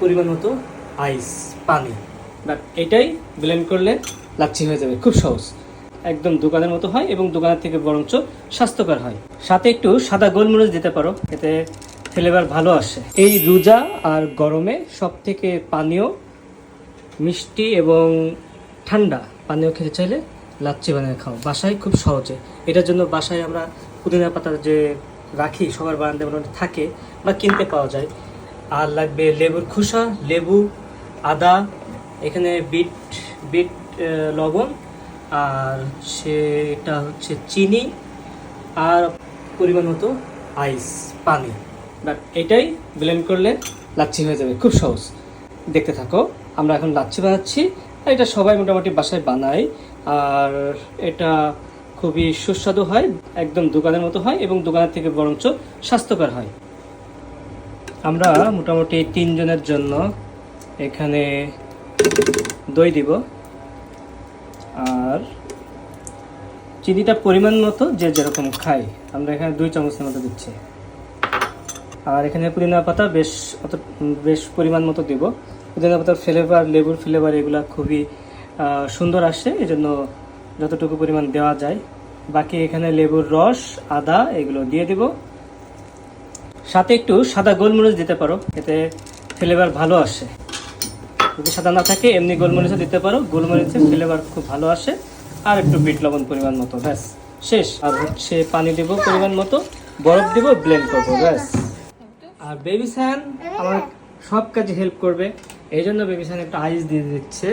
পরিমাণ মতো আইস পানি। বাট এটাই ব্লেন্ড করলে লাচ্ছি হয়ে যাবে, খুব সহজ। একদম দোকানের মতো হয় এবং দোকানের থেকে বরঞ্চ স্বাস্থ্যকর হয়। সাথে একটু সাদা গোলমরিচ দিতে পারো, এতে ফ্লেভার ভালো আসে। এই রোজা আর গরমে সব থেকে পানীয়, মিষ্টি এবং ঠান্ডা পানীয় খেতে চাইলে লাচ্ছি বানিয়ে খাও। বাসায় খুব সহজে। এটার জন্য বাসায় আমরা পুদিনা পাতা যে রাখি, সবার বারান্দা মোটামুটি থাকে বা কিনতে পাওয়া যায়। আর লাগবে লেবুর খোসা, লেবু, আদা, এখানে বিট বিট লবণ, আর সেটা হচ্ছে চিনি, আর পরিমাণ মতো আইস, পানি। বাট এটাই ব্লেন্ড করলে লাচ্ছি হয়ে যাবে। খুব সহজ। দেখতে থাকো, আমরা এখন লাচ্ছি বানাচ্ছি। এটা সবাই মোটামুটি বাসায় বানায়। আর এটা খুবই সুস্বাদু হয়, একদম দোকানের মতো হয় এবং দোকানের থেকে বরঞ্চ স্বাস্থ্যকর হয়। আমরা মোটামুটি তিনজনের জন্য এখানে দই দিব। আর চিনিটা পরিমাণ মতো যে যেরকম খাই। আমরা এখানে দুই চামচের মতো দিচ্ছি। আর এখানে পুদিনা পাতা বেশ অত, বেশ পরিমাণ মতো দেব। পুদিনা পাতার ফ্লেভার লেবুর ফ্লেভার এগুলো খুবই সুন্দর আসে। এজন্য যতটুকু পরিমাণ দেওয়া যায়। বাকি এখানে লেবুর রস, আদা এগুলো দিয়ে দিব। সাথে একটু সাদা গোলমরিচ দিতে পারো, এতে ফ্লেভার ভালো আসে। যদি সাদা না থাকে, এমনি গোলমরিচও দিতে পারো, গোলমরিচের ফ্লেভার খুব ভালো আসে, আর একটু বিট লবণ পরিমাণ মতো, ব্যাস। শেষ, আর হচ্ছে পানি দেবো পরিমাণ মতো, বরফ দিব ব্লেন্ড করব, ব্যাস। আর বেবি স্যান আমার সব কাজে হেল্প করবে, এই জন্য বেবি স্যান একটা আইস দিয়ে দিচ্ছে।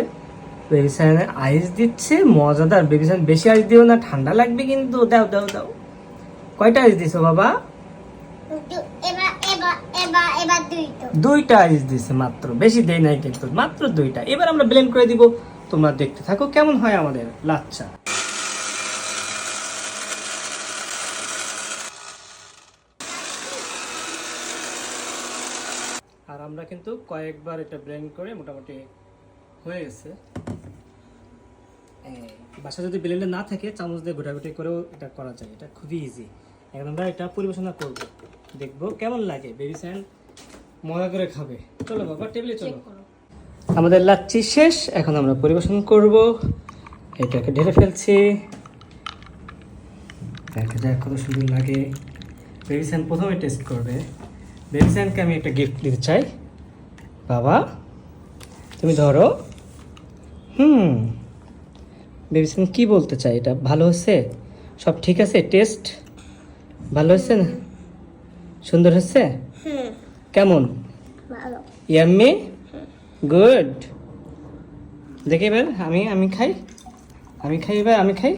বেবি স্যান আইস দিচ্ছে, মজাদার। বেবি স্যান বেশি আইস দিও না, ঠান্ডা লাগবে কিন্তু, দাও দাও দাও। কয়টা আইস দিছো বাবা? দুইটা। আইস দিছে মাত্র, বেশি দেই নাই কিন্তু, মাত্র দুইটা। এবার আমরা ব্লেন্ড করে দিব, তোমরা দেখতে থাকো কেমন হয় আমাদের লাচ্চা আর আমরা কিন্তু কয়েকবার এটা ব্লেন্ড করে মোটামুটি হয়ে গেছে। বাসা যদি ব্লেন্ডার না থাকে, চামচ দিয়ে ঘোটাঘুটি করেও এটা করা যায়, এটা খুবই ইজি এখন আমরা এটা পরিবেশনা করব। দেখব। কেমন লাগে বেবি স্যান্ড মজা করে খাবে। চলো বাবা টেবিলে চলো। আমাদের লাচ্ছি শেষ এখন আমরা পরিবেশন করব। এটাকে ঢেলে ফেলছি। দেখা যাক কত সুন্দর লাগে। বেবি স্যান প্রথমে টেস্ট করবে। বেবি স্যানকে আমি একটা গিফট দিতে চাই। বাবা তুমি ধরো। হুম। বেবি স্যান কি বলতে চাই? এটা ভালো হচ্ছে সব ঠিক আছে? টেস্ট ভালো হচ্ছে না? সুন্দর হচ্ছে? কেমন? ভালো। ইয়াম্মি গুড দেখি এবার আমি আমি খাই? আমি খাই এবার আমি খাই?